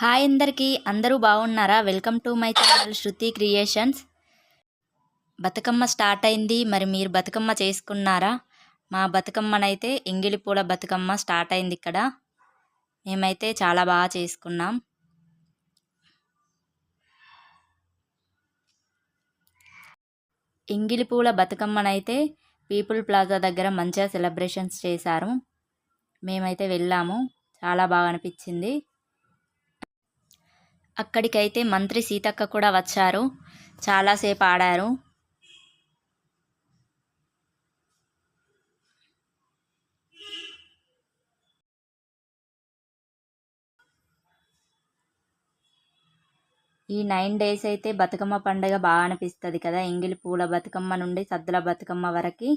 Hi అందరికీ. అందరూ బాగున్నారా? Welcome to my channel Shruti creations. Bathukamma start అయింది. మరి మీరు బతుకమ్మ చేసుకున్నారా? మా బతుకమ్మనైతే ఎంగిలి పూల బతుకమ్మ స్టార్ట్ అయింది ఇక్కడ. మేమైతే చాలా బాగా చేసుకున్నాం. ఎంగిలి పూల బతుకమ్మనైతే పీపుల్ ప్లాజా దగ్గర మంచిగా సెలబ్రేషన్స్ చేశారు. మేమైతే వెళ్ళాము. చాలా బాగా అనిపించింది. అక్కడికైతే మంత్రి సీతక్క కూడా వచ్చారు. చాలాసేపు ఆడారు. ఈ నైన్ డేస్ అయితే బతుకమ్మ పండుగ బాగా అనిపిస్తుంది కదా. ఎంగిలి పూల బతుకమ్మ నుండి సద్దుల బతుకమ్మ వరకు.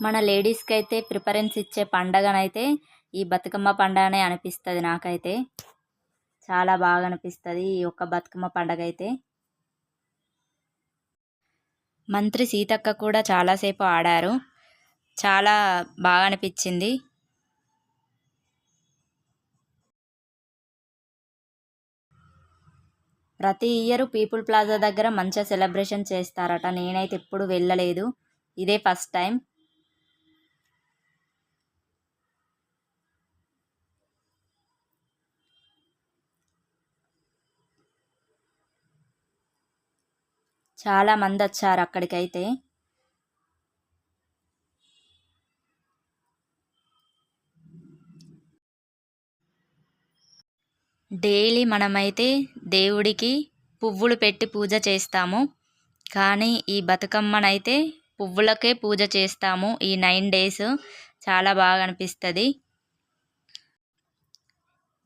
మన లేడీస్కి అయితే ప్రిఫరెన్స్ ఇచ్చే పండగనైతే ఈ బతుకమ్మ పండగనే అనిపిస్తుంది నాకైతే. చాలా బాగా అనిపిస్తుంది ఈ యొక్క బతుకమ్మ పండగ అయితే మంత్రి సీతక్క కూడా చాలాసేపు ఆడారు. చాలా బాగా అనిపించింది ప్రతి ఇయర్ పీపుల్ ప్లాజా దగ్గర మంచిగా సెలబ్రేషన్ చేస్తారట. నేనైతే ఎప్పుడు వెళ్ళలేదు. ఇదే ఫస్ట్ టైం. చాలా మంది వచ్చారు అక్కడికైతే. డైలీ మనమైతే దేవుడికి పువ్వులు పెట్టి పూజ చేస్తాము. కానీ ఈ బతుకమ్మనైతే పువ్వులకే పూజ చేస్తాము ఈ నైన్ డేస్. చాలా బాగా అనిపిస్తుంది.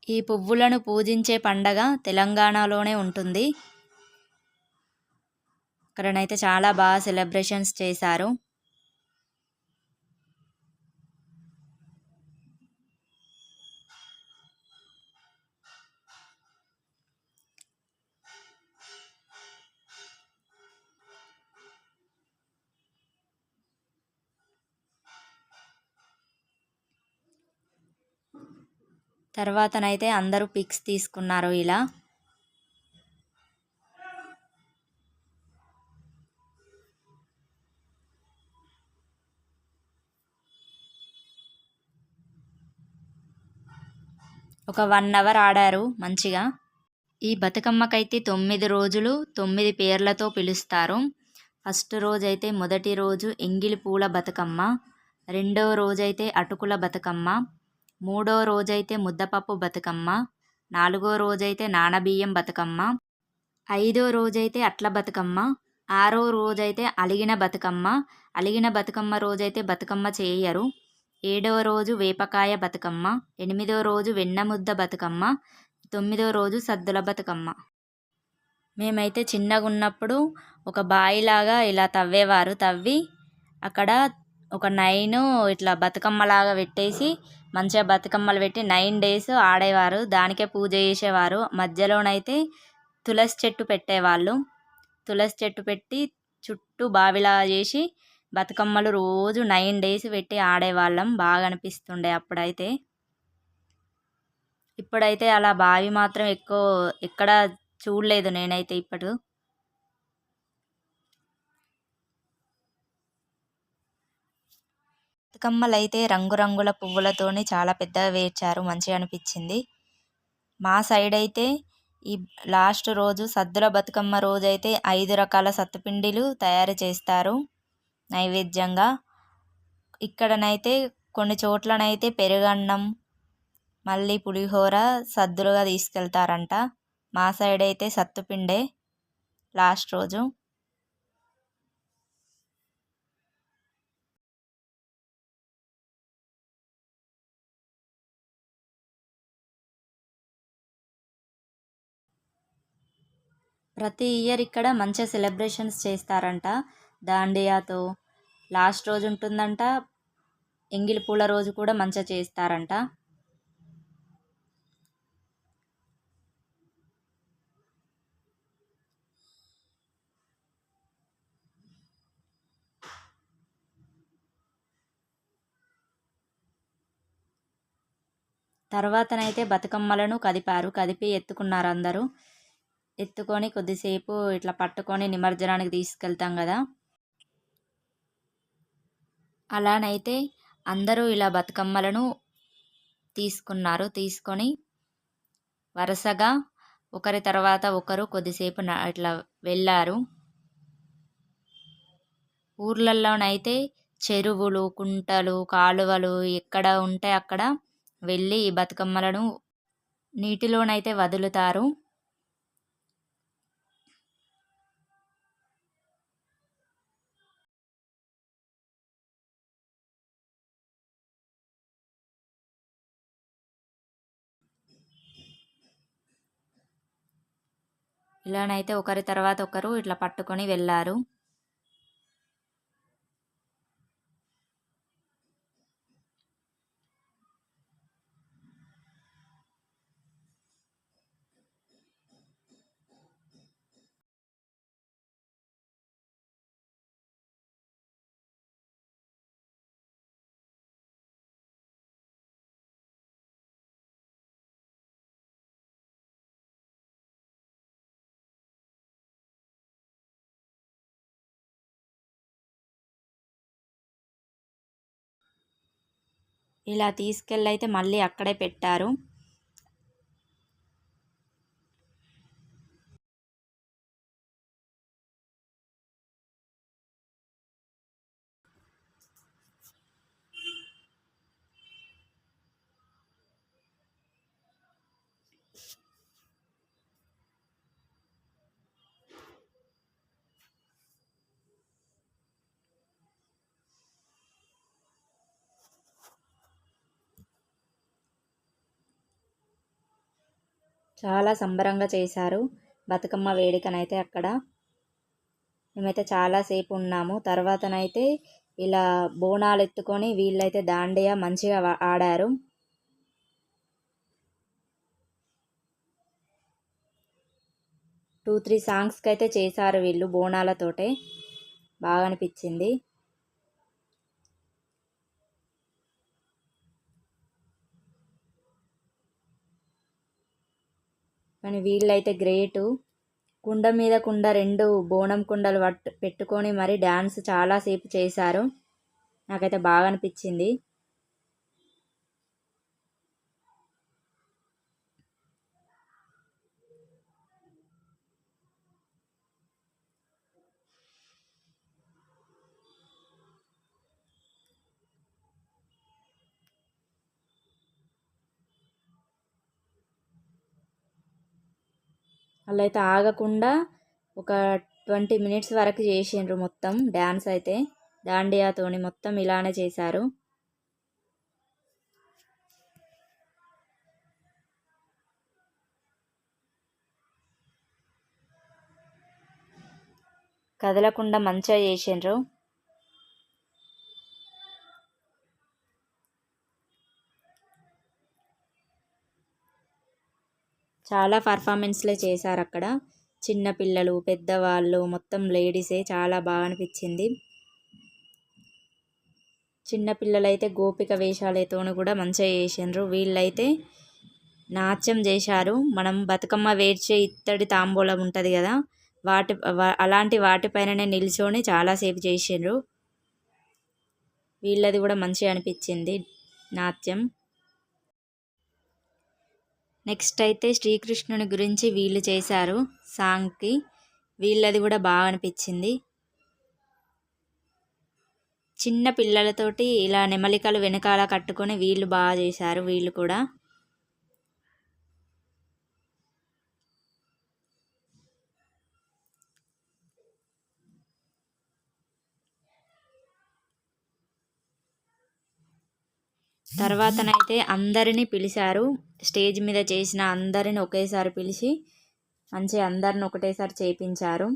ఈ పువ్వులను పూజించే పండగ తెలంగాణలోనే ఉంటుంది. ఇక్కడనైతే చాలా బాగా సెలబ్రేషన్స్ చేశారు. తర్వాతనైతే అందరూ పిక్స్ తీసుకున్నారు ఇలా. ఒక వన్ అవర్ ఆడారు మంచిగా. ఈ బతుకమ్మకైతే తొమ్మిది రోజులు తొమ్మిది పేర్లతో పిలుస్తారు. ఫస్ట్ రోజైతే మొదటి రోజు ఎంగిలి పూల బతుకమ్మ రెండవ రోజైతే అటుకుల బతుకమ్మ మూడో రోజైతే ముద్దపప్పు బతుకమ్మ నాలుగో రోజైతే నానబియ్యం బతుకమ్మ ఐదో రోజైతే అట్ల బతుకమ్మ ఆరో రోజైతే అలిగిన బతుకమ్మ అలిగిన బతుకమ్మ రోజైతే బతుకమ్మ చేయరు. ఏడవ రోజు వేపకాయ బతుకమ్మ ఎనిమిదో రోజు వెన్నముద్ద బతుకమ్మ తొమ్మిదవ రోజు సద్దుల బతుకమ్మ. మేమైతే చిన్నగా ఉన్నప్పుడు ఒక బాయిలాగా ఇలా తవ్వేవారు. తవ్వి అక్కడ ఒక నైన్ ఇట్లా బతుకమ్మలాగా పెట్టేసి మంచిగా బతుకమ్మలు పెట్టి నైన్ డేస్ ఆడేవారు. దానికే పూజ చేసేవారు. మధ్యలోనైతే తులసి చెట్టు పెట్టేవాళ్ళు. తులసి చెట్టు పెట్టి చుట్టూ బావిలా చేసి బతుకమ్మలు రోజు నైన్ డేస్ పెట్టి ఆడేవాళ్ళం. బాగా అనిపిస్తుండే అప్పుడైతే. ఇప్పుడైతే అలా బావి మాత్రం ఎక్కువ ఎక్కడ చూడలేదు నేనైతే ఇప్పుడు. బతుకమ్మలు అయితే రంగురంగుల పువ్వులతోని చాలా పెద్దగా వేర్చారు. మంచిగా అనిపించింది. మా సైడ్ అయితే ఈ లాస్ట్ రోజు సద్దుల బతుకమ్మ రోజు అయితే ఐదు రకాల సత్తుపిండిలు తయారు చేస్తారు. నైవేద్యంగా ఇక్కడనైతే కొన్ని చోట్లనైతే పెరుగన్నం మళ్ళీ పులిహోర సద్దులుగా తీసుకెళ్తారంట. మా సైడ్ అయితే సత్తుపిండే లాస్ట్ రోజు. ప్రతి ఇయర్ ఇక్కడ మంచిగా సెలబ్రేషన్స్ చేస్తారంట. దాండియాతో లాస్ట్ రోజు ఉంటుందంట. ఎంగిలి పూల రోజు కూడా మంచిగా చేస్తారంట తర్వాతనైతే బతుకమ్మలను కదిపారు. కదిపి ఎత్తుకున్నారు అందరూ. ఎత్తుకొని కొద్దిసేపు ఇట్లా పట్టుకొని నిమజ్జనానికి తీసుకెళ్తాం కదా. అలానైతే అందరూ ఇలా బతుకమ్మలను తీసుకున్నారు. తీసుకొని వరుసగా ఒకరి తర్వాత ఒకరు కొద్దిసేపు న ఇట్లా వెళ్ళారు. ఊర్లలోనైతే చెరువులు కుంటలు కాలువలు ఎక్కడ ఉంటే అక్కడ వెళ్ళి ఈ బతుకమ్మలను నీటిలోనైతే వదులుతారు. ఇలానైతే ఒకరి తర్వాత ఒకరు ఇట్లా పట్టుకొని వెళ్ళారు. ఇలా తీసుకెళ్ళి అయితే మళ్ళీ అక్కడే పెట్టారు. చాలా సంబరంగా చేశారు. బతుకమ్మ వేడుకనైతే అక్కడ. మేమైతే చాలాసేపు ఉన్నాము. తర్వాతనైతే ఇలా బోనాలు ఎత్తుకొని వీళ్ళైతే దాండియా మంచిగా ఆడారు. టూ త్రీ సాంగ్స్కి అయితే చేశారు వీళ్ళు బోనాలతోటే. బాగా అనిపించింది కానీ వీళ్ళైతే గ్రేటు. కుండ మీద కుండ రెండు బోనం కుండలు పట్టు పెట్టుకొని మరి డ్యాన్స్ చాలాసేపు చేశారు. నాకైతే బాగా అనిపించింది. అలా అయితే ఆగకుండా ఒక ట్వంటీ మినిట్స్ వరకు చేసిండ్రు మొత్తం డ్యాన్స్ అయితే. దాండియాతోని మొత్తం ఇలానే చేశారు. కదలకుండా మంచిగా చేసిండ్రు. చాలా పర్ఫార్మెన్స్లే చేశారు అక్కడ చిన్నపిల్లలు పెద్దవాళ్ళు మొత్తం లేడీసే చాలా బాగా అనిపించింది చిన్నపిల్లలైతే గోపిక వేషాలతోని కూడా మంచిగా చేసిండ్రు. వీళ్ళైతే నాట్యం చేశారు. మనం బతుకమ్మ వేడ్చే ఇత్తడి తాంబూలం ఉంటుంది కదా వాటి అలాంటి వాటిపైననే నిల్చొని చాలాసేపు చేసిండ్రు. వీళ్ళది కూడా మంచిగా అనిపించింది నాట్యం. నెక్స్ట్ అయితే శ్రీకృష్ణుని గురించి వీళ్ళు చేశారు సాంగ్కి. వీళ్ళది కూడా బాగా అనిపించింది. చిన్న పిల్లలతోటి ఇలా నెమలికలు వెనకాల కట్టుకొని వీళ్ళు బాగా చేశారు వీళ్ళు కూడా. తర్వాతనైతే అందరినీ పిలిచారు. స్టేజ్ మీద చేసిన అందరిని ఒకేసారి పిలిచి మంచిగా అందరిని ఒకటేసారి చేయించారు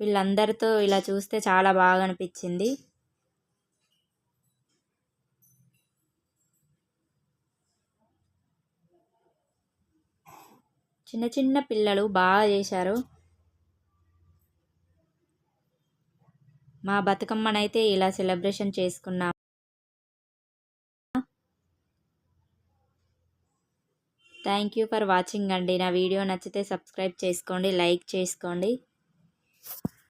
వీళ్ళందరితో ఇలా చూస్తే చాలా బాగా అనిపించింది. చిన్న చిన్న పిల్లలు బాగా చేశారు. మా బతుకమ్మనైతే ఇలా సెలబ్రేషన్ చేసుకున్నాం. థ్యాంక్ యూ ఫర్ వాచింగ్ అండి. నా వీడియో నచ్చితే సబ్స్క్రైబ్ చేసుకోండి లైక్ చేసుకోండి.